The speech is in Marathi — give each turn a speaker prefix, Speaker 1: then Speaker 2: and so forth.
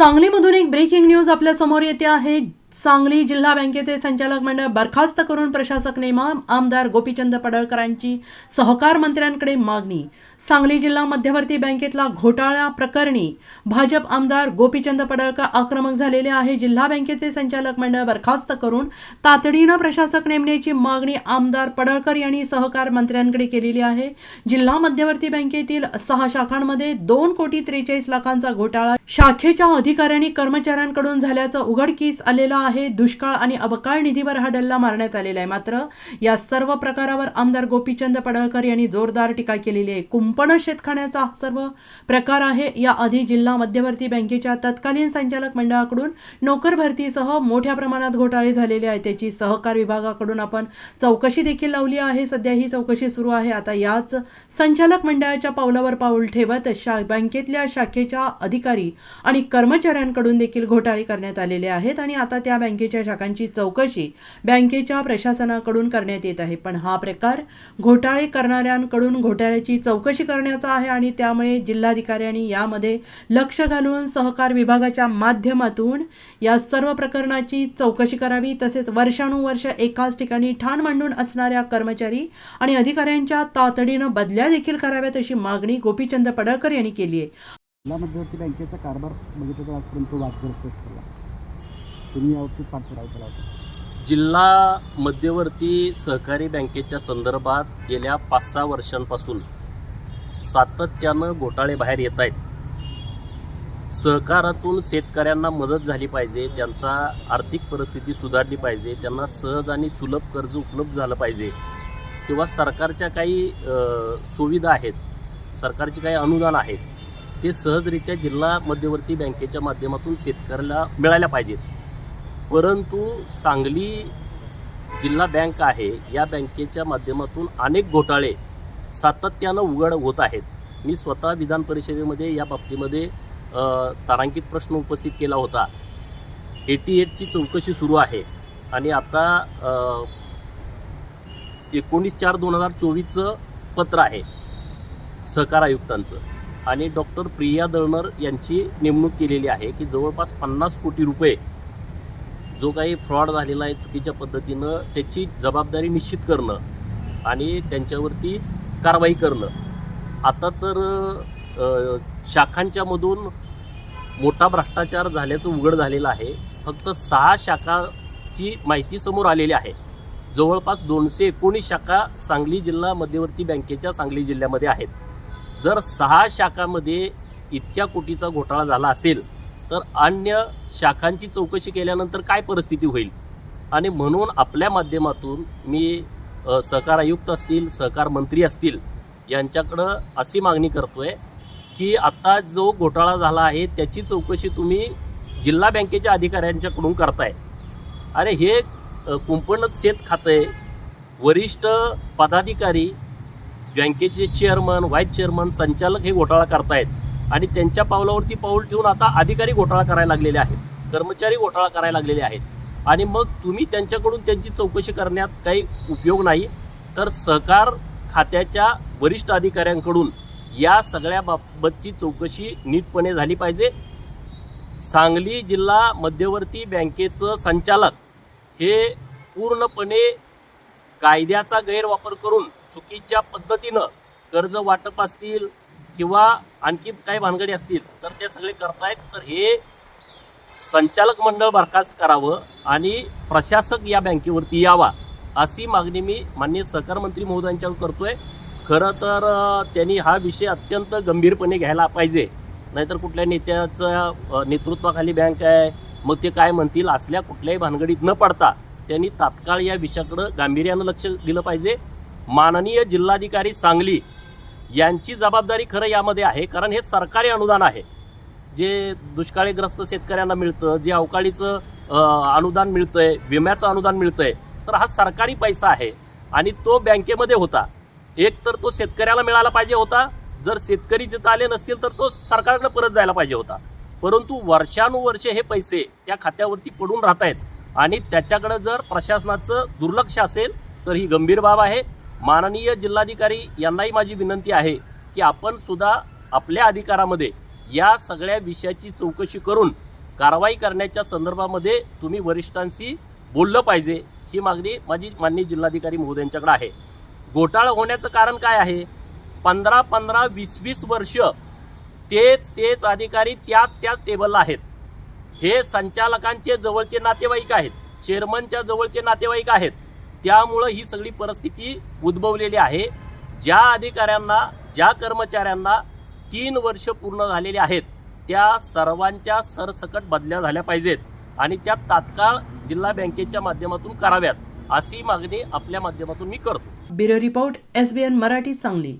Speaker 1: सांगलीमधून एक ब्रेकिंग न्यूज आपल्यासमोर येते आहे. सांगली जिल्हा बँकेचे संचालक मंडळ बरखास्त करून प्रशासक नेमा आमदार गोपीचंद पडळकरांची सहकार मंत्र्यांकडे मागणी. सांगली जिल्हा मध्यवर्ती बँकेतला घोटाळा प्रकरणी भाजप आमदार गोपीचंद पडळकर आक्रमक झालेले आहे. जिल्हा बँकेचे संचालक मंडळ बरखास्त करून तातडीनं प्रशासक नेमण्याची मागणी आमदार पडळकर यांनी सहकार मंत्र्यांकडे केलेली आहे. जिल्हा मध्यवर्ती बँकेतील सहा शाखांमध्ये दोन कोटी त्रेचाळीस लाखांचा घोटाळा शाखेच्या अधिकाऱ्यांनी कर्मचाऱ्यांकडून झाल्याचं उघडकीस आलेलं आहे. दुष्काळ आणि अवकाळ निधीवर हा डल्ला मारण्यात आलेला आहे. मात्र या सर्व प्रकारावर आमदार गोपीचंद पडळकर यांनी जोरदार टीका केलेली आहे. कुंपण शेतखाण्याचा हा सर्व प्रकार आहे. याआधी जिल्हा मध्यवर्ती बँकेच्या तत्कालीन संचालक मंडळाकडून नोकर भरतीसह मोठ्या प्रमाणात घोटाळे झालेले आहेत. त्याची सहकार विभागाकडून आपण चौकशी देखील लावली आहे. सध्या ही चौकशी सुरू आहे. आता याच संचालक मंडळाच्या पावलावर पाऊल ठेवत शा बँकेतल्या शाखेच्या अधिकारी आणि कर्मचाऱ्यांकडून देखील घोटाळे करण्यात आलेले आहेत आणि आता त्या बँकेच्या शाखांची चौकशी बँकेच्या प्रशासनाकडून करण्यात येत आहे. पण हा प्रकार घोटाळे करणाऱ्यांकडून घोटाळ्याची चौकशी करण्याचा आहे आणि त्यामुळे जिल्हाधिकाऱ्यांनी यामध्ये लक्ष घालून सहकार विभागाच्या माध्यमातून या सर्व प्रकरणाची चौकशी करावी. तसेच वर्षानुवर्ष एकाच ठिकाणी ठाण मांडून असणाऱ्या कर्मचारी आणि अधिकाऱ्यांच्या तातडीनं बदल्या देखील कराव्यात अशी मागणी गोपीचंद पडळकर यांनी केली आहे.
Speaker 2: जिल्हा मध्यवर्ती बँकेचा कारभार बघितला तर आजपर्यंत वादग्रस्त ठरला. तुम्ही यावरती पाठपुरावा केला होता
Speaker 3: जिल्हा मध्यवर्ती सहकारी बँकेच्या संदर्भात गेल्या पाच सहा वर्षांपासून सातत्यानं घोटाळे बाहेर येत आहेत. सहकारातून शेतकऱ्यांना मदत झाली पाहिजे त्यांचा आर्थिक परिस्थिती सुधारली पाहिजे त्यांना सहज आणि सुलभ कर्ज उपलब्ध झालं पाहिजे किंवा सरकारच्या काही सुविधा आहेत सरकारची काही अनुदान आहेत ते सहजरित्या जिल्हा मध्यवर्ती बँकेच्या माध्यमातून शेतकऱ्याला मिळायला पाहिजेत. परंतु सांगली जिल्हा बँक आहे या बँकेच्या माध्यमातून अनेक घोटाळे सातत्यानं उघड होत आहेत. मी स्वतः विधान परिषदेमध्ये या बाबतीमध्ये तारांकित प्रश्न उपस्थित केला होता. एटी एटची चौकशी सुरू आहे आणि आता एकोणीस चार दोन हजार चोवीसचं पत्र आहे सहकार आयुक्तांचं. आणि डॉक्टर प्रिया दळणर यांची नेमणूक केलेली आहे की जवळपास पन्नास कोटी रुपये जो काही फ्रॉड झालेला आहे चुकीच्या पद्धतीनं त्याची जबाबदारी निश्चित करणं आणि त्यांच्यावरती कारवाई करणं. आता तर शाखांच्यामधून मोठा भ्रष्टाचार झाल्याचं उघड झालेलं आहे. फक्त सहा शाखाची माहिती समोर आलेली आहे. जवळपास दोनशे एकोणीस शाखा सांगली जिल्हा मध्यवर्ती बँकेच्या सांगली जिल्ह्यामध्ये आहेत. जर सहा शाखामध्ये इतक्या कोटीचा घोटाळा झाला असेल तर अन्य शाखांची चौकशी केल्यानंतर काय परिस्थिती होईल? आणि म्हणून आपल्या माध्यमातून मी सहकार आयुक्त असतील सहकार मंत्री असतील यांच्याकडं अशी मागणी करतोय की आता जो घोटाळा झाला आहे त्याची चौकशी तुम्ही जिल्हा बँकेच्या अधिकाऱ्यांच्याकडून करताय. अरे हे अ, कुंपणच शेत खातं आहे वरिष्ठ पदाधिकारी बँकेचे चेअरमन व्हाईस चेअरमन संचालक हे घोटाळा करतायत. आणि त्यांच्या पावलावरती पाऊल ठेवून आता अधिकारी घोटाळा करायला लागलेले आहेत. कर्मचारी घोटाळा करायला लागलेले आहेत. आणि मग तुम्ही त्यांच्याकडून त्यांची चौकशी करण्यात काही उपयोग नाही. तर सहकार खात्याच्या वरिष्ठ अधिकाऱ्यांकडून या सगळ्या बाबतची चौकशी नीटपणे झाली पाहिजे. सांगली जिल्हा मध्यवर्ती बँकेचं संचालक हे पूर्णपणे कायद्याचा गैरवापर करून चुकीच्या पद्धतीनं कर्ज वाटप असतील किंवा आणखी काही भानगडी असतील तर ते सगळे करतायत. तर हे संचालक मंडळ बरखास्त करावं आणि प्रशासक या बँकेवरती यावा अशी मागणी मी माननीय सहकार मंत्री महोदयांच्यावर करतोय. खरं तर त्यांनी हा विषय अत्यंत गंभीरपणे घ्यायला पाहिजे. नाहीतर कुठल्या नेत्याचं नेतृत्वाखाली बँक आहे मग ते काय म्हणतील असल्या कुठल्याही भानगडीत न पडता त्यांनी तात्काळ या विषयाकडं गांभीर्यानं लक्ष दिलं पाहिजे. माननीय जिल्हाधिकारी सांगली यांची जबाबदारी खरं यामध्ये आहे कारण हे सरकारी अनुदान आहे. जे दुष्काळीग्रस्त शेतकऱ्यांना मिळतं जे अवकाळीचं अनुदान मिळतं आहे विम्याचं अनुदान मिळतं आहे तर हा सरकारी पैसा आहे आणि तो बँकेमध्ये होता. एक तर तो शेतकऱ्याला मिळाला पाहिजे होता जर शेतकरी तिथं आले नसतील तर तो सरकारकडे परत जायला पाहिजे होता. परंतु वर्षानुवर्षे हे पैसे त्या खात्यावरती पडून राहत आहेत आणि त्याच्याकडं जर प्रशासनाचं दुर्लक्ष असेल तर ही गंभीर बाब आहे. माननीय जिल्हाधिकारी यांनाही माझी विनंती आहे की आपण सुद्धा आपल्या अधिकारामध्ये या सगळ्या विषयाची चौकशी करून कारवाई करण्याच्या संदर्भामध्ये तुम्ही वरिष्ठांशी बोललं पाहिजे ही मागणी माझी माननीय जिल्हाधिकारी महोदयांच्याकडे आहे. घोटाळा होण्याचं कारण काय आहे? पंधरा पंधरा वीस वीस वर्ष तेच तेच अधिकारी त्याच त्याच टेबलला आहेत. हे संचालकांचे जवळचे नातेवाईक आहेत चेअरमनच्या जवळचे नातेवाईक आहेत. त्यामुळं ही सगळी परिस्थिती उद्भवलेली आहे. ज्या अधिकाऱ्यांना ज्या कर्मचाऱ्यांना तीन वर्ष पूर्ण झालेली आहेत त्या सर्वांच्या सरसकट बदल्या झाल्या पाहिजेत आणि त्या तात्काळ जिल्हा बँकेच्या माध्यमातून कराव्यात अशी मागणी आपल्या माध्यमातून मी करतो.
Speaker 1: Bureau report S B N Marathi Sangli.